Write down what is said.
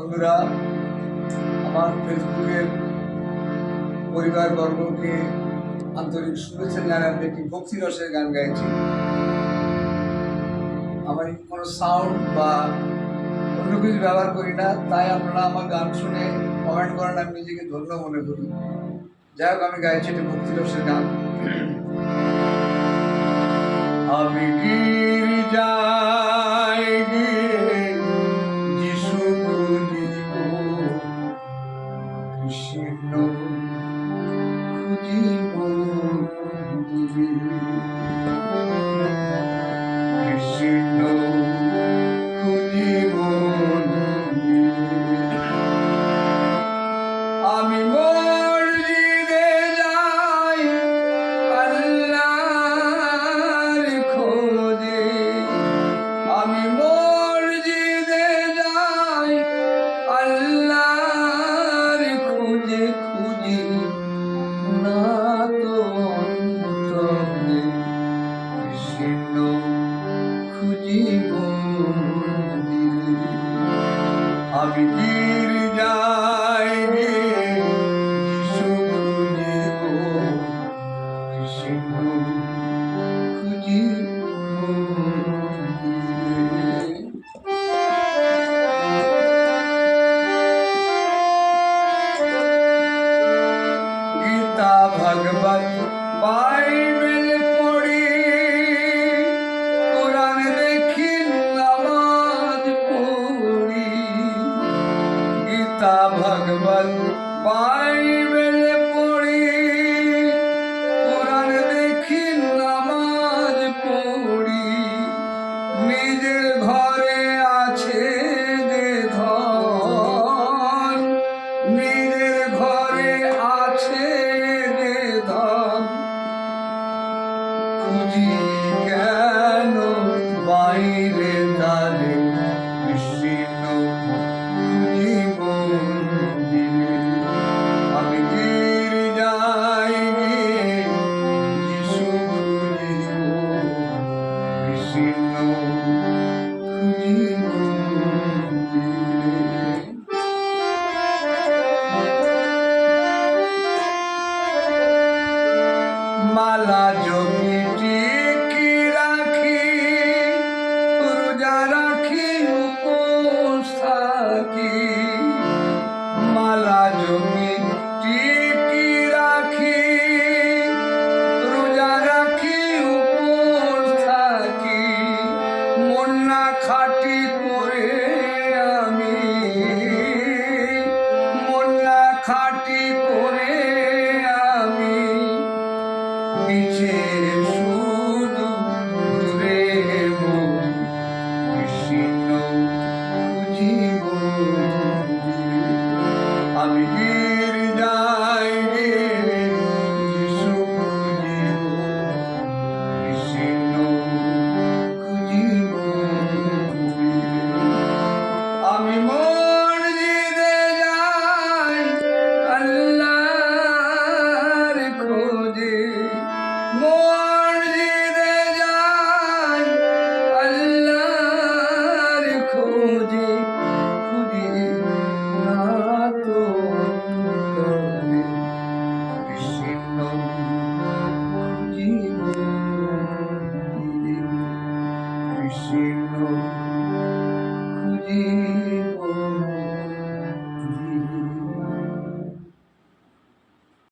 বন্ধুরা, আমার ফেসবুকের পরিবারবর্গকে আন্তরিক শুভেচ্ছা আমি একটি ভক্তি রসের গান গাইছি। আমার কোনো সাউন্ড বা অন্য কিছু ব্যবহার করি না, তাই আপনারা আমার গান শুনে কমেন্ট করেন, আমি নিজেকে ধন্য মনে করি। যাই হোক, আমি গাইছি একটি ভক্তি রসের গান। আমি গির্জায় বাইবেল পড়ি গীতা ভগবত বাইবেল You. কন্যা খাটি করে